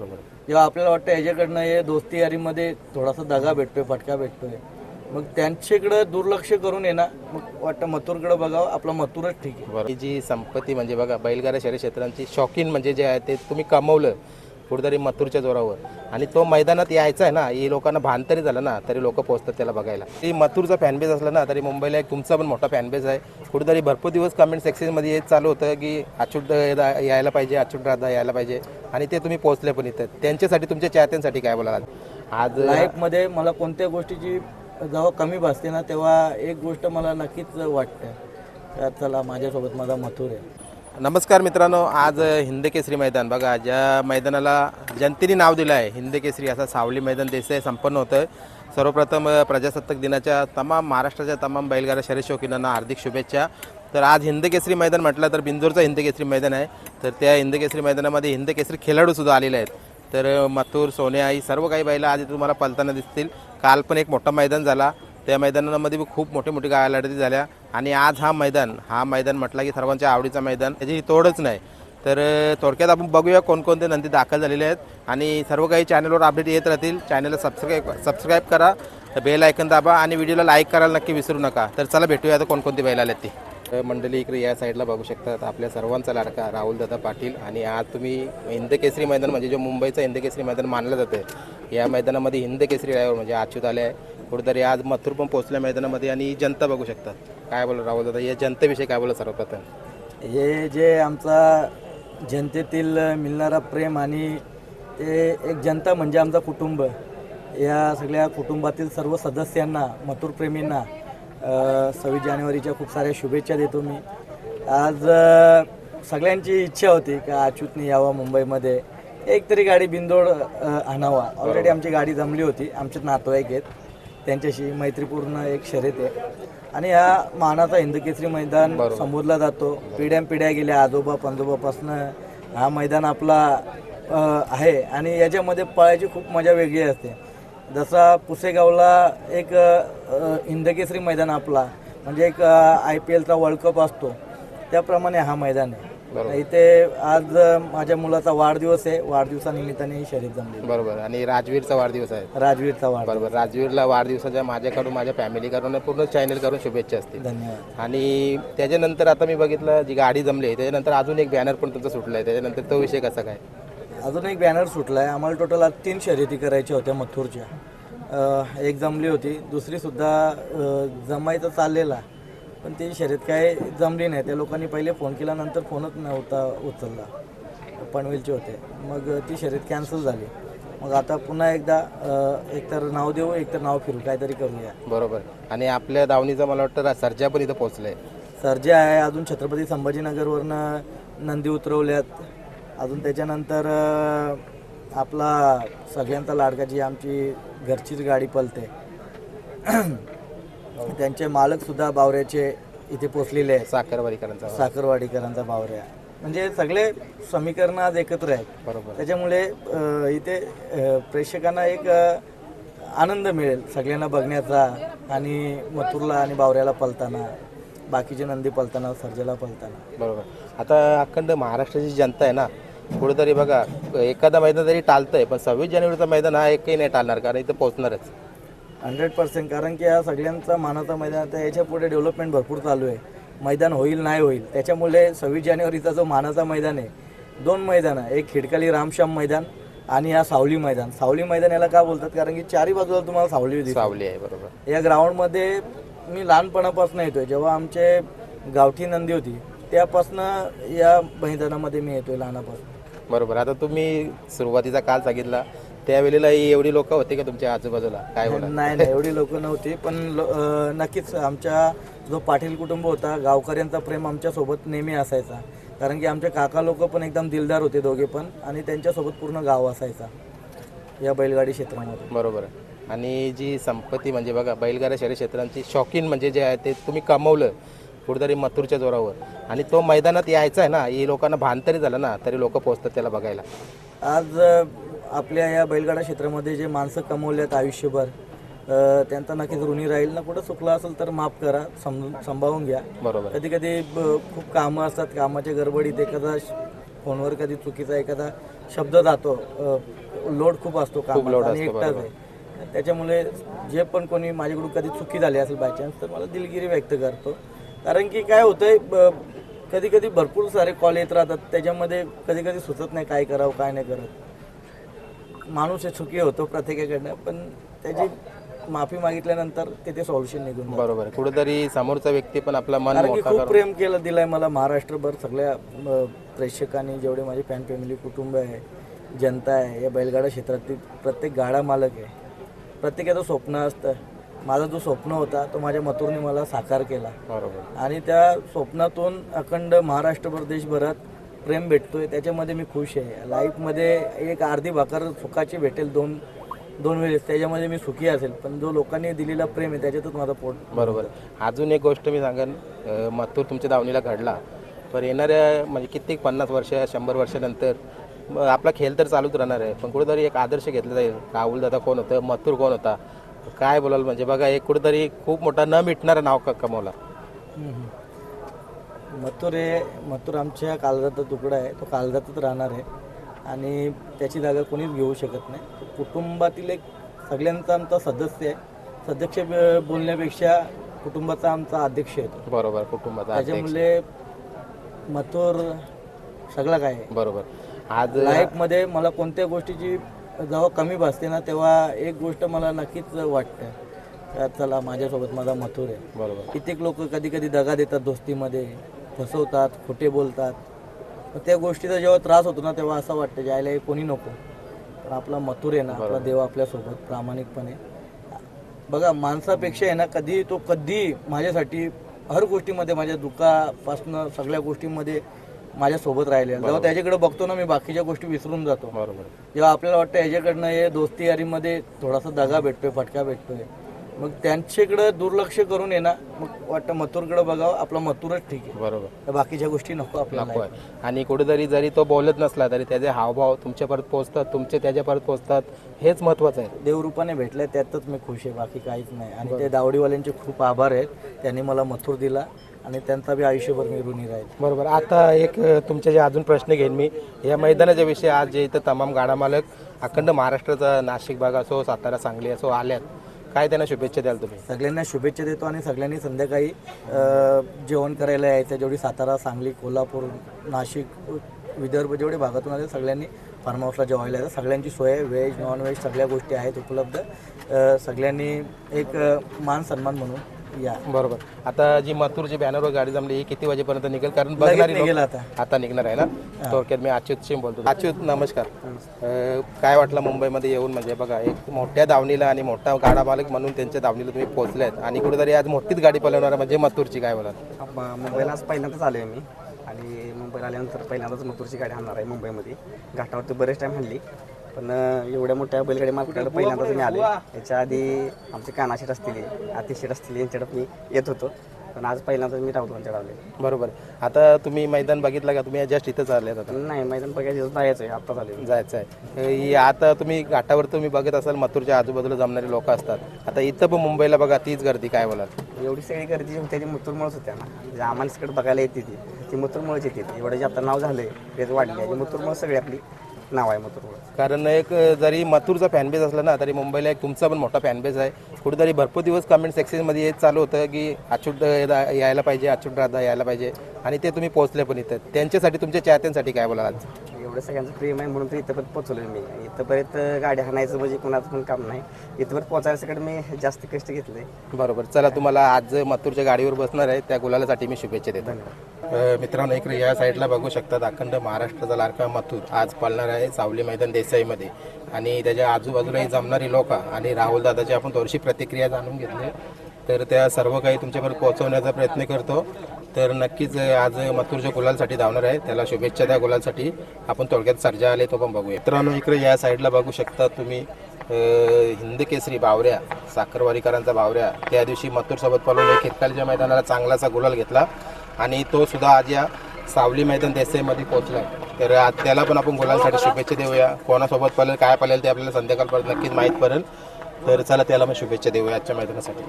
जेव्हा आपल्याला वाटतं याच्याकडनं हे दोस्ती यारीमध्ये थोडासा दगा भेटतोय फटका भेटतोय. मग त्यांच्याकडे दुर्लक्ष करून आहे ना. मग वाटतं मथुरकडे बघावं. आपला मथुरच ठीक आहे. ही जी संपत्ती म्हणजे बघा बैलगाडा शहरी क्षेत्रांची शौकीन म्हणजे जे आहे ते तुम्ही कमवलं कुठेतरी मथुरच्या जोरावर. आणि तो मैदानात यायचा आहे ना ही लोकांना भान तरी झालं ना तरी लोक पोहोचतात त्याला बघायला. ती मथुरचा फॅनबेस असला ना तरी मुंबईला एक तुमचा पण मोठा फॅनबेस आहे. कुठेतरी भरपूर दिवस कमेंट सेक्शनमध्ये हेच चालू होतं की अच्युत यायला पाहिजे अच्युत राधा यायला पाहिजे. आणि ते तुम्ही पोहोचले पण इथं. त्यांच्यासाठी तुमच्या चाहत्यांसाठी काय बोला आज लाईफमध्ये मला कोणत्या गोष्टीची जेव्हा कमी भासते ना तेव्हा एक गोष्ट मला नक्कीच वाटते. चला माझ्यासोबत माझा मथुर आहे. नमस्कार मित्रांनो आज हिंद केसरी मैदान. बघा ज्या मैदानाला जनतेने नाव दिलं आहे हिंद केसरी असं सावली मैदान देसाई संपन्न होतं सर्वप्रथम प्रजासत्ताक दिनाच्या तमाम महाराष्ट्राच्या तमाम बैलगाडा शरीर शौकीनांना हार्दिक शुभेच्छा. तर आज हिंद केसरी मैदान म्हटलं तर बिंजोरचं हिंद केसरी मैदान आहे. तर त्या हिंद केसरी मैदानामध्ये हिंद केसरी खेळाडूसुद्धा आलेले आहेत. तर मथुर सोन्या ही सर्व काही बैलं आज तुम्हाला पलताना दिसतील. काल पण एक मोठा मैदान झाला. त्या मैदानामध्ये खूप मोठे मोठी गाय लढती झाल्या. आणि आज हा मैदान हा मैदान म्हटला की सर्वांच्या आवडीचा मैदान त्याची तोडच नाही. तर थोडक्यात आपण बघूया कोणकोणते नंदी दाखल झालेले आहेत. आणि सर्व काही चॅनलवर अपडेट येत राहतील. चॅनलला सबस्क्राईब सबस्क्राईब करा बेल ऐकन दाबा आणि व्हिडिओला लाईक करायला नक्की विसरू नका. तर चला भेटूया आता कोणकोणती बैल आलेत ती. मंडळी इकडे या साईडला बघू शकतात आपल्या सर्वांचा लाडका राहुलदादा पाटील आणि आज तुम्ही हिंद केसरी मैदान म्हणजे जो मुंबईचं हिंद केसरी मैदान मानलं जातं या मैदानामध्ये हिंद केसरी ड्रायव्हर म्हणजे अच्युत आले आहे. कुठेतरी आज मथुर पण पोहोचल्या मैदानामध्ये आणि जनता बघू शकतात. काय बोला राहुल दादा या जनतेविषयी काय बोला सर्वप्रथम? हे जे आमचा जनतेतील मिळणारा प्रेम आणि ते एक जनता म्हणजे आमचा कुटुंब या सगळ्या कुटुंबातील सर्व सदस्यांना मथुरप्रेमींना सव्वीस जानेवारीच्या खूप साऱ्या शुभेच्छा देतो मी. आज अ, सगळ्यांची इच्छा होती का अच्युतने यावं मुंबईमध्ये. एक तरी गाडी बिंदोड अ, आणावा. ऑलरेडी आमची गाडी जमली होती. आमचे नातेवाईक आहेत. त्यांच्याशी मैत्रीपूर्ण एक शर्यत आहे. आणि हा मानाचा हिंदकेसरी मैदान संबोधला जातो. पिढ्यान पिढ्या गेल्या आजोबा पंजोबापासनं हा मैदान आपला आहे. आणि याच्यामध्ये पळायची खूप मजा वेगळी असते. जसा पुसेगावला एक हिंदकेसरी मैदान आपला म्हणजे एक आय पी एलचा वर्ल्ड कप असतो. त्याप्रमाणे हा मैदान आहे. इथे आज माझ्या मुलाचा वाढदिवस आहे. वाढदिवसानिमित्ताने शर्यत जमली. बरोबर. आणि राजवीरचा वाढदिवस आहे. राजवीरचा वाढ बरोबर. राजवीरला वाढदिवसाच्या माझ्याकडून माझ्या फॅमिलीकडून पूर्ण चॅनल करून शुभेच्छा असतील. धन्यवाद. आणि त्याच्यानंतर आता मी बघितलं जी गाडी जमली आहे त्याच्यानंतर अजून एक बॅनर पण तुमचा सुटला आहे. त्याच्यानंतर तो विषय कसा काय? अजून एक बॅनर सुटला आहे आम्हाला टोटल आज तीन शर्यती करायच्या होत्या मथुरच्या. एक जमली होती. दुसरीसुद्धा जमायचं चाललेला पण ती शर्यत काय जमली नाही. त्या लोकांनी पहिले फोन केल्यानंतर फोनच नव्हता उचलला. पनवेलचे होते. मग ती शर्यत कॅन्सल झाली. मग आता पुन्हा एकदा अ, एकतर नाव देऊ एकतर नाव फिरू काहीतरी करूया. बरोबर. आणि आपल्या दावणीचा मला वाटतं सर्जा पण इथं पोहोचलाय. सर्जे आहे. अजून छत्रपती संभाजीनगरवरनं नंदी उतरवल्यात. अजून त्याच्यानंतर अं, आपला सगळ्यांचा लाडका जी आमची घरचीच गाडी पलते. त्यांचे मालकसुद्धा बावऱ्याचे इथे पोचलेले आहेत. साखरवाडीकरांचा साखरवाडीकरांचा बावऱ्या. म्हणजे सगळे समीकरण आज एकत्र आहेत. बरोबर. त्याच्यामुळे अ, इथे अ, प्रेक्षकांना एक अ, आनंद मिळेल सगळ्यांना बघण्याचा आणि मथुरला आणि बावऱ्याला पलताना. बाकीचे नंदी पलताना सर्जेला पलताना. बरोबर. आता अखंड महाराष्ट्राची जनता आहे ना कुठेतरी बघा एखादा मैदान तरी टाळतंय पण सव्वीस जानेवारीचा मैदान हा एकही नाही टाळणार कारण इथं पोहोचणारच. हंड्रेड पर्सेंट कारण की हा सगळ्यांचा मानाचा मैदान आता याच्यापुढे डेव्हलपमेंट भरपूर चालू आहे. मैदान होईल नाही होईल त्याच्यामुळे सव्वीस जानेवारीचा जो मानाचा मैदान आहे दोन मैदान आहे. एक खिडकाली रामश्याम मैदान आणि हा सावली मैदान. सावली मैदान याला का बोलतात? कारण की चारही बाजूला तुम्हाला सावली सावली आहे बरोबर. या ग्राउंडमध्ये मी लहानपणापासून येतोय. जेव्हा आमचे गावठी नंदी होती त्यापासनं या मैदानामध्ये मी येतोय लहानापासून. बरोबर. आता तुम्ही सुरुवातीचा काल सांगितला त्यावेळेला ही एवढी लोक होते का तुमच्या आजूबाजूला? काय बोला नाही नाही एवढी लोक नव्हती पण लो- अं, नक्कीच आमच्या जो पाटील कुटुंब होता गावकऱ्यांचा प्रेम आमच्यासोबत नेहमी असायचा. कारण की आमचे काका लोक पण एकदम दिलदार होते दोघे पण आणि त्यांच्यासोबत पूर्ण गाव असायचा या बैलगाडी क्षेत्रामध्ये. बरोबर आणि जी संपत्ती म्हणजे बघा बैलगाडा शहरी क्षेत्रांची शौकीन म्हणजे जे आहे ते तुम्ही कमवलं कुठेतरी मथुरच्या जोरावर. आणि तो मैदानात यायचा आहे ना ही लोकांना भान तरी झालं ना तरी लोक पोहोचतात त्याला बघायला. आज आपल्या या बैलगाडा क्षेत्रामध्ये जे माणसं कमवल्यात आयुष्यभर त्यांचा नक्कीच ऋणी राहील. ना कुठं चुकलं असेल तर माफ करा समजून सांभाळून घ्या. बरोबर. कधी कधी ब- खूप कामं असतात कामाच्या गडबडीत एखादा फोनवर कधी चुकीचा एखादा शब्द जातो लोड खूप असतो load आणि एकटाच. आहे. त्याच्यामुळे जे पण कोणी माझ्याकडून कधी चुकी झाली असेल बाय चान्स तर मला दिलगिरी व्यक्त करतो. कारण की काय होतंय कधी कधी भरपूर सारे कॉल येत राहतात. त्याच्यामध्ये कधी कधी सुचत नाही काय करावं काय नाही करत. माणूस हे चुकी होतो प्रत्येकाकडनं पण त्याची माफी मागितल्यानंतर तिथे सोल्युशन निघून जातं. बरोबर आहे. कुठेतरी समोरचा व्यक्ती पण आपला मन कारण की मोठा खूप करून प्रेम केलं दिलंय मला महाराष्ट्रभर. सगळ्या अ, प्रेक्षकांनी जेवढे माझे फॅन फॅमिली कुटुंब आहे जनता आहे या बैलगाडा क्षेत्रातील प्रत्येक गाडा मालक आहे. प्रत्येकाचं स्वप्न असतं. माझा जो स्वप्न होता तो माझ्या मथुरने मला साकार केला. बरोबर. आणि त्या स्वप्नातून अखंड महाराष्ट्रभर देशभरात प्रेम भेटतोय. त्याच्यामध्ये मी खुश आहे. लाईफमध्ये एक अर्धी भाकर सुखाची भेटेल दोन दोन वेळेस. त्याच्यामध्ये मी सुखी असेल. पण जो लोकांनी दिलेला प्रेम आहे त्याच्यातच माझा पोट. बरोबर. अजून एक गोष्ट मी सांगेन. अं, मथुर तुमच्या दावणीला घडला. पण येणाऱ्या म्हणजे कित्येक पन्नास वर्ष शंभर वर्षानंतर म, आपला खेळ तर चालूच राहणार आहे. पण कुठेतरी एक आदर्श घेतला जाईल. राहुल दादा कोण होतं? मथुर कोण होता? काय बोलाल म्हणजे बघा एक कुठेतरी खूप मोठा न मिटणारं नाव क- कमवला. मथुर हे मथुर आमच्या काळजाचा तुकडा आहे तो काळजातच राहणार आहे. आणि त्याची जागा कोणीच घेऊ शकत नाही. कुटुंबातील एक सगळ्यांचा आमचा सदस्य आहे. सदस्य ब- बोलण्यापेक्षा कुटुंबाचा आमचा अध्यक्ष आहे तो. बरोबर कुटुंबाचा अध्यक्ष. त्याच्यामुळे मथुर सगळं काय आहे. बरोबर. आज लाईफमध्ये मला कोणत्या गोष्टीची जेव्हा कमी भासते ना तेव्हा एक गोष्ट मला नक्कीच वाटते. चला माझ्यासोबत माझा मथुर आहे. बरोबर. कित्येक लोक कधी कधी दगा देतात दोस्तीमध्ये फसवतात खोटे बोलतात. मग त्या गोष्टीचा जेव्हा त्रास होतो ना तेव्हा असं वाटतं जायला कोणी नको. पण आपला मथुर आहे ना आपला देव आपल्यासोबत प्रामाणिकपणे. बघा माणसापेक्षा आहे ना कधी तो कधी माझ्यासाठी हर गोष्टीमध्ये माझ्या दुःखापासनं सगळ्या गोष्टीमध्ये माझ्यासोबत राहिलेला जेव्हा त्याच्याकडे बघतो ना मी बाकीच्या गोष्टी विसरून जातो. बरोबर. जेव्हा आपल्याला वाटतं ह्याच्याकडनं हे दोस्ती यारीमध्ये थोडासा दगा भेटतोय फटका भेटतोय. मग त्यांच्याकडे दुर्लक्ष करून ना मग वाटतं मथुरकडे बघावं आपला मथुरच ठीक आहे. बरोबर. बाकीच्या गोष्टी नको आपल्याला. आणि कुठेतरी जरी तो बोलत नसला तरी त्याचे हावभाव तुमच्यापर्यंत पोहोचतात तुमचे त्याच्यापर्यंत पोहोचतात हेच महत्वाचं आहे. देवरूपाने भेटलंय त्यातच मी खुश आहे बाकी काहीच नाही. आणि ते दावडीवाल्यांचे खूप आभार आहेत. त्यांनी मला मथुर दिला. आणि त्यांचा बी आयुष्यभर मी ऋणी राहील. बरोबर. आता एक तुमचे जे अजून प्रश्न घेईन मी या मैदानाच्या विषयी आज जे इथं तमाम गाडा मालक अखंड महाराष्ट्राचा नाशिक भाग असो सातारा सांगली असो आल्यात काय त्यांना शुभेच्छा द्याल तुम्ही? सगळ्यांना शुभेच्छा देतो आणि सगळ्यांनी संध्याकाळी जेवण करायला यायचं. जेवढी सातारा सांगली कोल्हापूर नाशिक विदर्भ जेवढे भागातून आले सगळ्यांनी फार्म हाऊसला जेवायला यायचं. सगळ्यांची सोय आहे व्हेज नॉन व्हेज सगळ्या गोष्टी आहेत उपलब्ध. सगळ्यांनी एक मान सन्मान म्हणून या. बरोबर. आता जी मथुरची बॅनरवर गाडी जमली ही किती वाजेपर्यंत निघेल? कारण बघणारी लोक- निघेल आता. आता निघणार आहे ना? थोडक्यात मी अच्युतशी बोलतो. अच्युत नमस्कार. अ, काय वाटलं मुंबईमध्ये येऊन? म्हणजे बघा एक मोठ्या दावणीला आणि मोठा गाडा मालक म्हणून त्यांच्या दावणीला तुम्ही पोहोचलेत आणि कुठेतरी आज मोठीच गाडी पळवणार म्हणजे मथुरची काय बोलाल? म- मुंबईला आज पहिल्यांदाच आलो आहे मी. आणि मुंबईला आल्यानंतर पहिल्यांदाच मथुरची गाडी आणणार आहे मुंबईमध्ये. घाटावरती बरेच टाईम आणली पण एवढ्या मोठ्या बैलगाडी मालकाकडे पहिल्यांदाच मी आले याच्या आधी आमचे कानाशीट असतील अतिशेट असतील यांच्याकडे मी येत होतो. पण आज पहिल्यांदाच मी राऊतांच्याकडे आले बरोबर. आता तुम्ही मैदान बघितलं का? तुम्ही जस्ट इथंच आले आता. नाही मैदान बघायचं जायचं आहे आत्ताच आले जायचं आहे ही आता तुम्ही घाटावर तुम्ही बघत असाल मथुरच्या आजूबाजूला जमणारे लोक असतात. आता इथं पण मुंबईला बघा तीच गर्दी काय बोलाल? एवढी सगळी गर्दी होती ती मुतूरमुळेच होत्या ना. म्हणजे आम्हाला सगळं बघायला येते ती. ती मुतूरमुळेच येते ती. एवढं जे आता नाव झालं आहे वाढली आहे मुतूरमुळे सगळी आपली नाव आहे मुतूरमुळे कारण एक जरी मथुरचा फॅनबेस असला ना तरी मुंबईला एक तुमचा पण मोठा फॅनबेस आहे. कुठेतरी भरपूर दिवस कमेंट सेक्शनमध्ये हेच चालू होतं की अच्युत दा- यायला पाहिजे अच्युत दादा यायला पाहिजे. आणि ते तुम्ही पोहोचले पण इथं. त्यांच्यासाठी तुमच्या चाहत्यांसाठी काय बोलाल आज? एवढं सगळ्यांचं प्रेम आहे म्हणून तर इथंपर्यंत पोहोचलो मी. इथंपर्यंत गाडी हाणायचं म्हणजे कोणाचं पण काम नाही. इथंपर्यंत पोहोचायसाठी मी जास्त कष्ट घेतले बरोबर. चला तुम्हाला आज मथुरच्या गाडीवर बसणार आहे. त्या गुलालासाठी मी शुभेच्छा देतो. मित्रांनो इकडे या साईडला बघू शकतात. अखंड महाराष्ट्राचा लाडका मथुर आज पळणार आहे. सावली मैदान देसाईमध्ये. आणि त्याच्या आजूबाजूलाही जमणारी लोक आणि राहुल दादाची आपण थोडीशी प्रतिक्रिया जाणून घेतली. तर त्या सर्व काही तुमच्यापर्यंत पोहोचवण्याचा प्रयत्न करतो. तर नक्कीच आज मथुरच्या गुलालसाठी धावणार आहे. त्याला शुभेच्छा द्या गुलालसाठी. आपण थोडक्यात सर्जा आले तो पण बघूया. मित्रांनो इकडे या साईडला बघू शकता तुम्ही हिंद केसरी बावऱ्या साखरवारीकरांचा बावऱ्या. त्या दिवशी मथुरसोबत पळून खेतकालच्या मैदानाला चांगलासा गुलाल घेतला. आणि तो सुद्धा आज या सावली मैदान देसाईमध्ये पोहोचलाय. तर त्याला पण आपण गुलालसाठी शुभेच्छा देऊया. कोणासोबत पळेल काय पळेल ते आपल्याला संध्याकाळपर्यंत नक्कीच माहीत पडेल. तर चला त्याला मग शुभेच्छा देऊया आजच्या मैदानासाठी.